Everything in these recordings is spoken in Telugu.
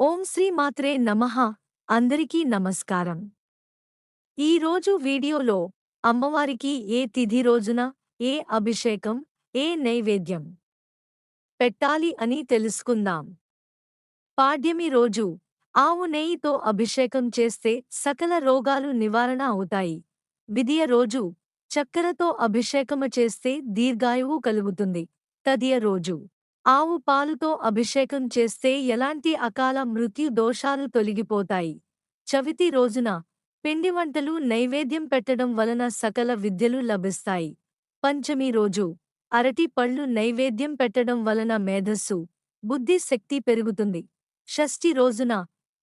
ఓం శ్రీ మాత్రే నమః. అందరికీ నమస్కారం. ఈరోజు వీడియోలో అమ్మవారికి ఏ తిథి రోజున ఏ అభిషేకం ఏ నైవేద్యం పెట్టాలి అని తెలుసుకుందాం. పాడ్యమి రోజు ఆవు నెయ్యితో అభిషేకం చేస్తే సకల రోగాలు నివారణ అవుతాయి. విధియ రోజు చక్కెరతో అభిషేకము చేస్తే దీర్ఘాయువు కలుగుతుంది. తదియ రోజు ఆవు పాలుతో అభిషేకం చేస్తే ఎలాంటి అకాల మృత్యు దోషాలు తొలగిపోతాయి? చవితి రోజున పిండి వంటలు నైవేద్యం పెట్టడం వలన సకల విద్యలు లభిస్తాయి. పంచమి రోజు అరటి పళ్ళు నైవేద్యం పెట్టడం వలన మేధస్సు బుద్ధి శక్తి పెరుగుతుంది. షష్ఠి రోజున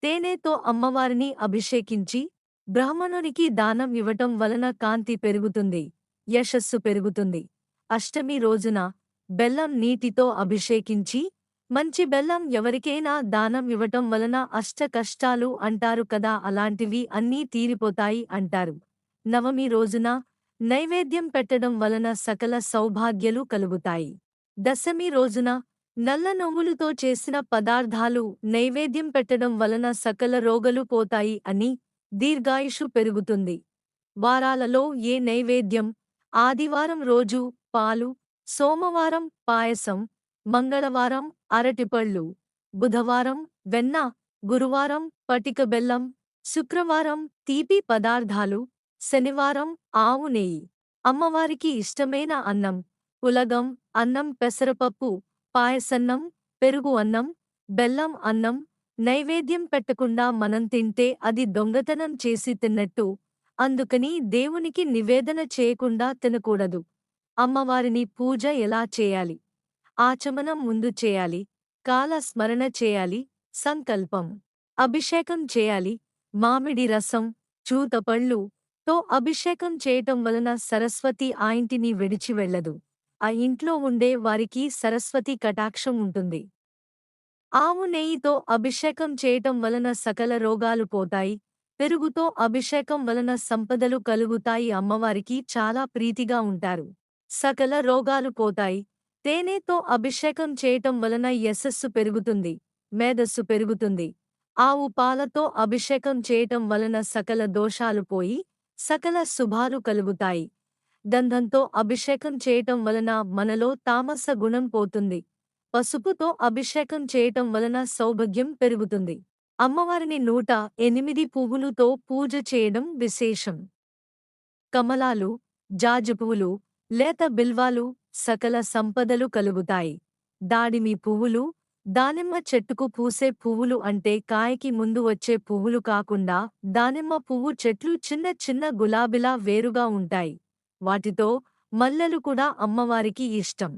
తేనెతో అమ్మవారిని అభిషేకించి బ్రాహ్మణునికి దానం ఇవ్వటం వలన కాంతి పెరుగుతుంది యశస్సు పెరుగుతుంది. అష్టమి రోజున బెల్లం నీటితో అభిషేకించి మంచి బెల్లం ఎవరికైనా దానం ఇవ్వటం వలన అష్ట కష్టాలు అంటారు కదా అలాంటివి అన్నీ తీరిపోతాయి అంటారు. నవమి రోజున నైవేద్యం పెట్టడం వలన సకల సౌభాగ్యలు కలుగుతాయి. దశమి రోజున నల్ల నవ్వులతో చేసిన పదార్థాలు నైవేద్యం పెట్టడం వలన సకల రోగలు పోతాయి అని దీర్ఘాయుషు పెరుగుతుంది. వారాలలో ఏ నైవేద్యం? ఆదివారం రోజు పాలు సోమవారం పాయసం మంగళవారం అరటిపళ్ళు బుధవారం వెన్న గురువారం పటిక బెల్లం శుక్రవారం తీపి పదార్థాలు శనివారం ఆవు నెయ్యి. అమ్మవారికి ఇష్టమైన అన్నం పులగం అన్నం పెసరపప్పు పాయసన్నం పెరుగు అన్నం బెల్లం అన్నం నైవేద్యం పెట్టకుండా మనం తింటే అది దొంగతనం చేసి తిన్నట్టు అందుకని దేవునికి నివేదన చేయకుండా తినకూడదు. అమ్మవారిని పూజ ఎలా చేయాలి? ఆచమనం ముందు చేయాలి. కాల స్మరణ చేయాలి. సంకల్పం. అభిషేకం చేయాలి. మామిడి రసం చూతపళ్ళు తో అభిషేకం చేయటం వలన సరస్వతి ఆ ఇంటిని విడిచి వెళ్ళదు. ఆ ఇంట్లో ఉండే వారికి సరస్వతి కటాక్షం ఉంటుంది. ఆవు నెయ్యితో అభిషేకం చేయటం వలన సకల రోగాలు పోతాయి. పెరుగుతో అభిషేకం వలన సంపదలు కలుగుతాయి. అమ్మవారికి చాలా ప్రీతిగా ఉంటారు. సకల రోగాలు పోతాయి. తేనెతో అభిషేకం చేయటం వలన యశస్సు పెరుగుతుంది మేధస్సు పెరుగుతుంది. ఆవు పాలతో అభిషేకం చేయటం వలన సకల దోషాలు పోయి సకల శుభాలు కలుగుతాయి. గంధంతో అభిషేకం చేయటం వలన మనలో తామస గుణం పోతుంది. పసుపుతో అభిషేకం చేయటం వలన సౌభాగ్యం పెరుగుతుంది. అమ్మవారిని నూట ఎనిమిది పువ్వులుతో పూజ చేయడం విశేషం. కమలాలు జాజుపువ్వులు లేత బిల్వాలు సకల సంపదలు కలుగుతాయి. దాడిమి పువ్వులు దానిమ్మ చెట్టుకు పూసే పువ్వులు అంటే కాయకి ముందు వచ్చే పువ్వులు కాకుండా దానిమ్మ పువ్వు చెట్లు చిన్న చిన్న గులాబిలా వేరుగా ఉంటాయి. వాటితో మల్లెలు కూడా అమ్మవారికి ఇష్టం.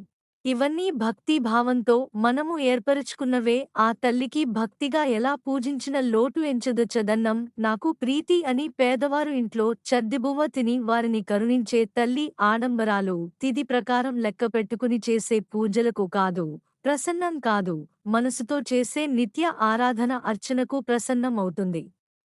ఇవన్నీ భక్తి భావంతో మనము ఏర్పరుచుకున్నవే. ఆ తల్లికి భక్తిగా ఎలా పూజించిన లోటు ఎంచదొచ్చదన్నం నాకు ప్రీతి అని పేదవారు ఇంట్లో చద్దిబువ్వ తిని వారిని కరుణించే తల్లి ఆడంబరాలు తిది ప్రకారం లెక్క పెట్టుకుని చేసే పూజలకు కాదు ప్రసన్నం కాదు. మనసుతో చేసే నిత్య ఆరాధన అర్చనకు ప్రసన్నం అవుతుంది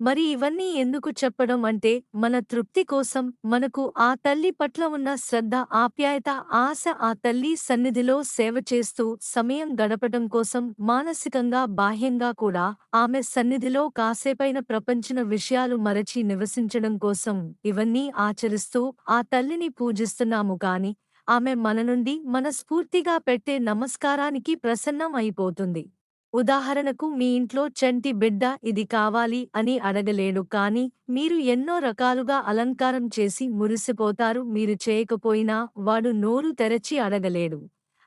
మరి ఇవన్నీ ఎందుకు చెప్పడం అంటే మన తృప్తి కోసం మనకు ఆ తల్లి పట్ల ఉన్న శ్రద్ధ ఆప్యాయత ఆశ ఆ తల్లి సన్నిధిలో సేవ చేస్తూ సమయం గడపడం కోసం మానసికంగా బాహ్యంగా కూడా ఆమె సన్నిధిలో కాసేపైన ప్రపంచన విషయాలు మరచి నివసించడం కోసం ఇవన్నీ ఆచరిస్తూ ఆ తల్లిని పూజిస్తున్నాము కాని ఆమె మన నుండి మనస్ఫూర్తిగా పెట్టే నమస్కారానికి ప్రసన్నం అయిపోతుంది. ఉదాహరణకు మీ ఇంట్లో చంటి బిడ్డ ఇది కావాలి అని అడగలేడు కాని మీరు ఎన్నో రకాలుగా అలంకారం చేసి మురిసిపోతారు మీరు చేయకపోయినా వాడు నోరు తెరచి అడగలేడు.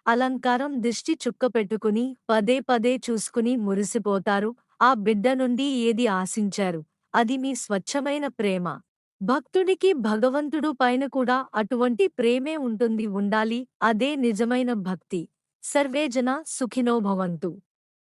అలంకారం దిష్టి చుక్క పెట్టుకుని పదే పదే చూసుకుని మురిసిపోతారు. ఆ బిడ్డ నుండి ఏది ఆశించారు? అది మీ స్వచ్ఛమైన ప్రేమ. భక్తుడికి భగవంతుడు పైన కూడా అటువంటి ప్రేమే ఉంటుంది ఉండాలి అదే నిజమైన భక్తి. సర్వేజన సుఖినోభవంతు